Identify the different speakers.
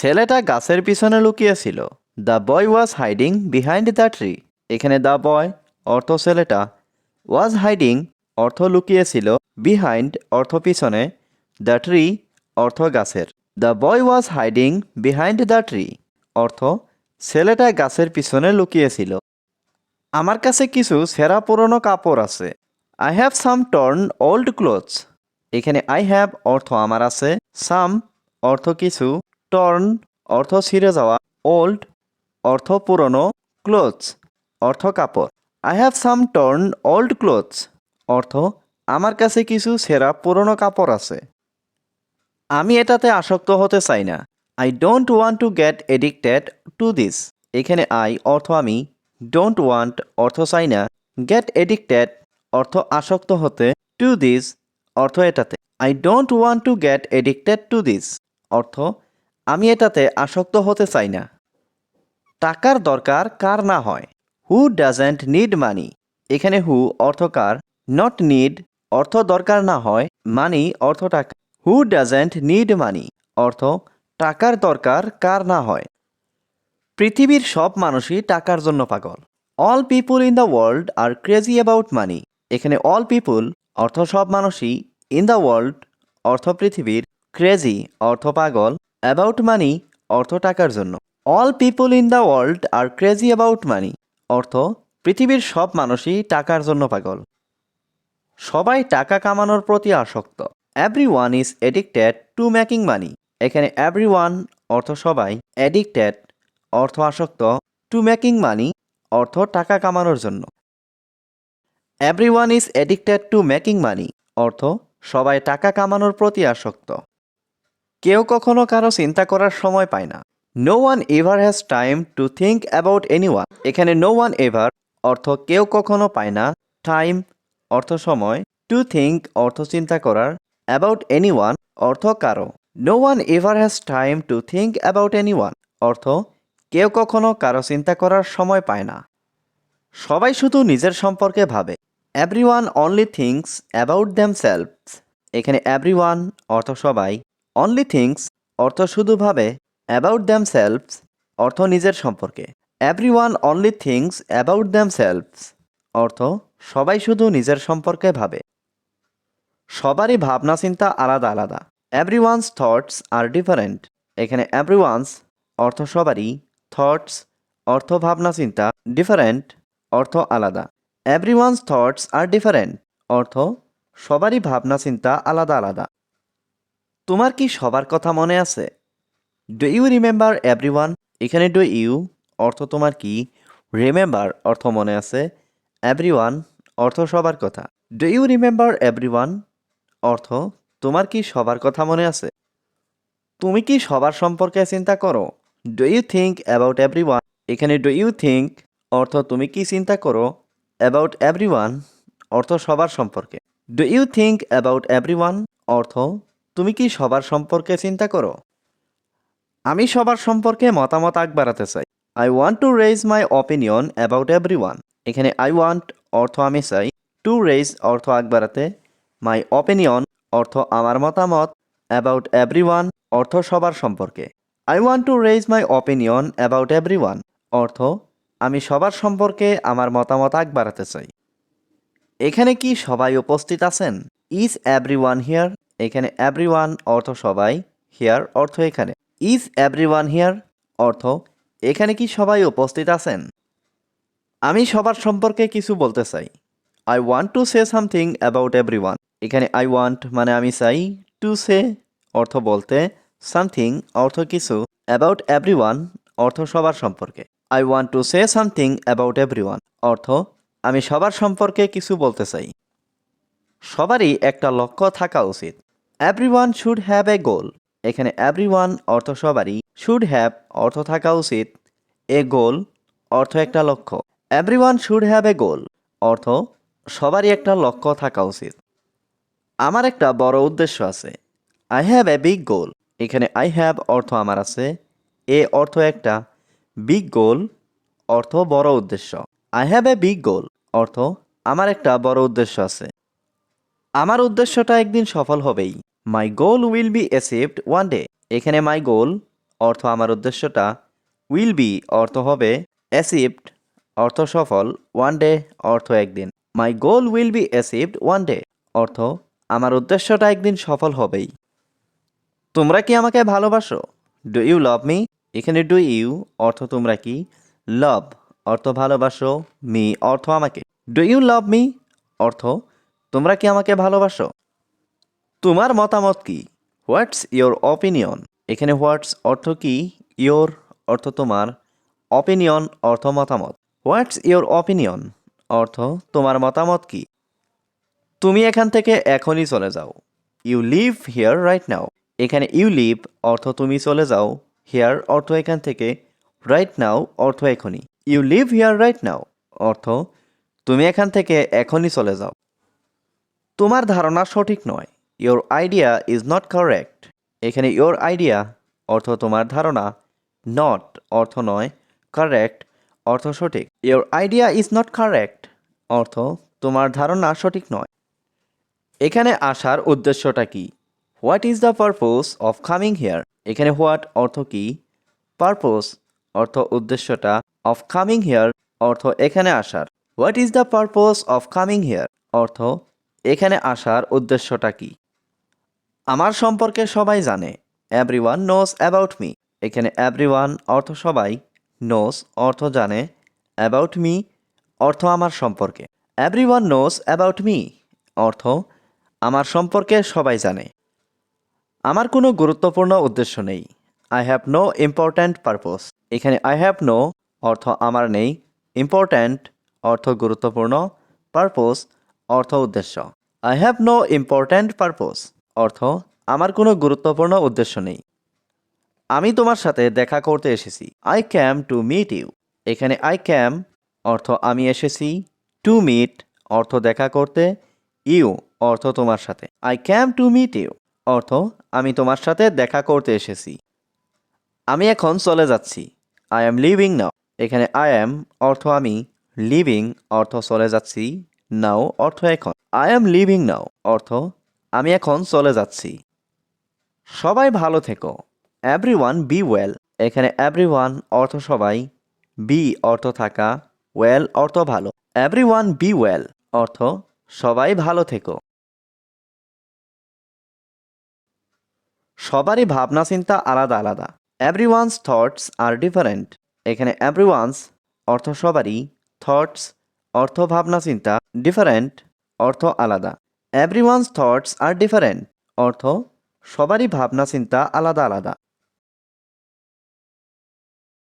Speaker 1: ছেলেটা গাছের পিছনে লুকিয়েছিল। The boy was hiding behind the tree এখানে দ্য বয় অর্থ ছেলেটা ওয়াজ হাইডিং অর্থ লুকিয়েছিল বিহাইন্ড অর্থ পিছনে দ্য ট্রি অর্থ গাছের। The boy was hiding behind the tree অর্থ ছেলেটা গাছের পিছনে লুকিয়েছিল। আমার কাছে কিছু সেরা পুরনো কাপড় আছে। I have some torn old clothes এখানে আই হ্যাভ অর্থ আমার আছে সাম অর্থ কিছু টর্ন অর্থ ছিঁড়ে যাওয়া, ওল্ড অর্থ পুরনো, ক্লোথস অর্থ কাপড়। I have some torn old clothes অর্থ, আমার কাছে কিছু সেরা পুরনো কাপড় আছে। আমি এটাতে আসক্ত হতে চাই না। I don't want to get addicted to this এখানে আই অর্থ আমি ডোন্ট ওয়ান্ট অর্থ চাই না। গেট এডিক্টেড অর্থ আসক্ত হতে। টু দিস অর্থ এটাতে। I don't want to get addicted to this অর্থ আমি এটাতে আসক্ত হতে চাই না। টাকার দরকার কার না হয়। হু ডাজেন্ট নিড মানি এখানে হু অর্থ কার নট নিড অর্থ দরকার না হয় মানি অর্থ টাকা। হু ডাজেন্ট নিড মানি অর্থ টাকার দরকার কার না হয়। পৃথিবীর সব মানুষই টাকার জন্য পাগল। All people in the world are crazy about money এখানে অল পিপুল অর্থ সব মানুষই ইন দ্য ওয়ার্ল্ড অর্থ পৃথিবীর ক্রেজি অর্থ পাগল। অ্যাবাউট মানি অর্থ টাকার জন্য। All people in the world are crazy about money অর্থ পৃথিবীর সব মানুষই টাকার জন্য পাগল। সবাই টাকা কামানোর প্রতি আসক্ত। Everyone is addicted to making money এখানে এভরি ওয়ান অর্থ সবাই এডিক্টেড অর্থ আসক্ত টু মেকিং মানি অর্থ টাকা কামানোর জন্য। Everyone is addicted to making money অর্থ সবাই টাকা কামানোর প্রতি আসক্ত। কেউ কখনো কারও চিন্তা করার সময় পায় না। No one ever has time to think about anyone এখানে নো ওয়ান এভার অর্থ কেউ কখনো পায় না। টাইম অর্থ সময়। টু থিঙ্ক অর্থ চিন্তা করার। অ্যাবাউট এনি ওয়ান অর্থ কারও। No one ever has time to think about anyone অর্থ, কেউ কখনো কারও চিন্তা করার সময় পায় না। সবাই শুধু নিজের সম্পর্কে ভাবে। Every one only thinks about them selfs এখানে এভরি ওয়ান অর্থ সবাই। অনলি থিংস অর্থ শুধু ভাবে অ্যাবাউট দ্যাম সেলফস অর্থ নিজের সম্পর্কে। Everyone only things about themselves অর্থ সবাই শুধু নিজের সম্পর্কে ভাবে। সবারই ভাবনা চিন্তা আলাদা আলাদা। Everyone's thoughts are different এখানে এভরি ওয়ান্স অর্থ সবারই থটস অর্থ ভাবনা চিন্তা ডিফারেন্ট অর্থ আলাদা। Everyone's thoughts are different অর্থ সবারই ভাবনা চিন্তা আলাদা আলাদা। তোমার কি সবার কথা মনে আছে? Do you remember every one এখানে ডু ইউ অর্থ তোমার কি? রিমেম্বার অর্থ মনে আছে। এভরি ওয়ান অর্থ সবার কথা। Do you remember every one অর্থ, তোমার কি সবার কথা মনে আছে? তুমি কি সবার সম্পর্কে চিন্তা করো? Do you think about everyone এখানে ডু ইউ থিঙ্ক অর্থ তুমি কি চিন্তা করো? অ্যাবাউট এভরি ওয়ান অর্থ সবার সম্পর্কে। Do you think about everyone অর্থ তুমি কি সবার সম্পর্কে চিন্তা করো? আমি সবার সম্পর্কে মতামত আগ বাড়াতে চাই। I want to raise my opinion about everyone এখানে আই ওয়ান্ট অর্থ আমি চাই। টু রেজ অর্থ আগ বাড়াতে মাই অপিনিয়ন অর্থ আমার মতামত। অ্যাবাউট এভরি ওয়ান অর্থ সবার সম্পর্কে। I want to raise my opinion about everyone অর্থ, আমি সবার সম্পর্কে আমার মতামত আগ বাড়াতে চাই। এখানে কি সবাই উপস্থিত আছেন? ইজ এভরি ওয়ান হিয়ার এখানে এভরি ওয়ান অর্থ সবাই হিয়ার অর্থ এখানে। ইজ এভরি ওয়ান হিয়ার অর্থ, এখানে কি সবাই উপস্থিত আছেন? আমি সবার সম্পর্কে কিছু বলতে চাই। I want to say something about everyone এখানে আই ওয়ান্ট মানে আমি চাই টু সে অর্থ বলতে সামথিং অর্থ কিছু অ্যাবাউট এভরি ওয়ান অর্থ সবার সম্পর্কে। I want to say something about everyone অর্থ, আমি সবার সম্পর্কে কিছু বলতে চাই। সবারই একটা লক্ষ্য থাকা উচিত। Everyone should have a goal এখানে এভরি ওয়ান অর্থ সবারই শুড হ্যাভ অর্থ থাকা উচিত। এ গোল অর্থ একটা লক্ষ্য। Everyone should have a goal অর্থ সবারই একটা লক্ষ্য থাকা উচিত। আমার একটা বড় উদ্দেশ্য আছে। I have a big goal এখানে আই হ্যাভ অর্থ আমার আছে। এ অর্থ একটা বিগ গোল অর্থ বড় উদ্দেশ্য। I have a big goal অর্থ আমার একটা বড় উদ্দেশ্য আছে। আমার উদ্দেশ্যটা একদিন সফল হবেই। My goal will be achieved one day এখানে মাই গোল অর্থ আমার উদ্দেশ্যটা উইল বি অর্থ হবে অ্যাসিভড অর্থ সফল ওয়ান ডে অর্থ একদিন। My goal will be achieved one day অর্থ আমার উদ্দেশ্যটা একদিন সফল হবেই। তোমরা কি আমাকে ভালোবাসো? ডু ইউ লাভ মি এখানে ডু ইউ অর্থ তোমরা কি? লাভ অর্থ ভালোবাসো মি অর্থ আমাকে। ডু ইউ লাভ মি অর্থ তোমরা কি আমাকে ভালোবাসো? তোমার মতামত কি? হোয়াটস ইয়োর অপিনিয়ন এখানে হোয়াটস অর্থ কি? ইয়োর অর্থ তোমার। অপিনিয়ন অর্থ মতামত। হোয়াটস ইয়োর অপিনিয়ন অর্থ তোমার মতামত কি? তুমি এখান থেকে এখনই চলে যাও। You leave here right now এখানে ইউ লিভ অর্থ তুমি চলে যাও। হিয়ার অর্থ এখান থেকে। রাইট নাও অর্থ এখনই। You leave here right now অর্থ তুমি এখান থেকে এখনই চলে যাও। তোমার ধারণা সঠিক নয়। Your idea is not correct এখানে ইওর আইডিয়া অর্থ তোমার ধারণা নট অর্থ নয় কারেক্ট অর্থ সঠিক। Your idea is not correct অর্থ তোমার ধারণা সঠিক নয়। এখানে আসার উদ্দেশ্যটা কি? What is the purpose of coming here এখানে হোয়াট অর্থ কি? পারপোজ অর্থ উদ্দেশ্যটা অফ কামিং হেয়ার অর্থ এখানে আসার। What is the purpose of coming here অর্থ এখানে আসার উদ্দেশ্যটা কি? আমার সম্পর্কে সবাই জানে। Every one knows about me এখানে এভরি ওয়ান অর্থ সবাই নোস অর্থ জানে। অ্যাবাউট মি অর্থ আমার সম্পর্কে। Every one knows about me অর্থ আমার সম্পর্কে সবাই জানে। আমার কোনো গুরুত্বপূর্ণ উদ্দেশ্য নেই। I have no important purpose এখানে আই হ্যাভ নো অর্থ আমার নেই। ইম্পর্ট্যান্ট অর্থ গুরুত্বপূর্ণ। পারপোজ অর্থ উদ্দেশ্য। I have no important purpose অর্থ, আমার কোনো গুরুত্বপূর্ণ উদ্দেশ্য নেই। আমি তোমার সাথে দেখা করতে এসেছি। I came to meet you এখানে আই ক্যাম অর্থ, আমি এসেছি। টু মিট অর্থ, দেখা করতে। ইউ অর্থ, তোমার সাথে। I came to meet you অর্থ, আমি তোমার সাথে দেখা করতে এসেছি। আমি এখন চলে যাচ্ছি। আই অ্যাম লিভিং নাও এখানে আই অ্যাম অর্থ, আমি লিভিং অর্থ, চলে যাচ্ছি নাও অর্থ, এখন। আই অ্যাম লিভিং নাও অর্থ আমি এখন চলে যাচ্ছি। সবাই ভালো থেকো। এভরি ওয়ান বি ওয়েল এখানে এভরি ওয়ান অর্থ সবাই বি অর্থ থাকা ওয়েল অর্থ ভালো। এভরি ওয়ান বি ওয়েল অর্থ সবাই ভালো থেকো। সবারই ভাবনা চিন্তা আলাদা আলাদা। Everyone's thoughts are different এখানে এভরি ওয়ান্স অর্থ সবারই থটস অর্থ ভাবনা চিন্তা ডিফারেন্ট অর্থ আলাদা। Everyone's thoughts are different অর্থ সবারই ভাবনা চিন্তা আলাদা আলাদা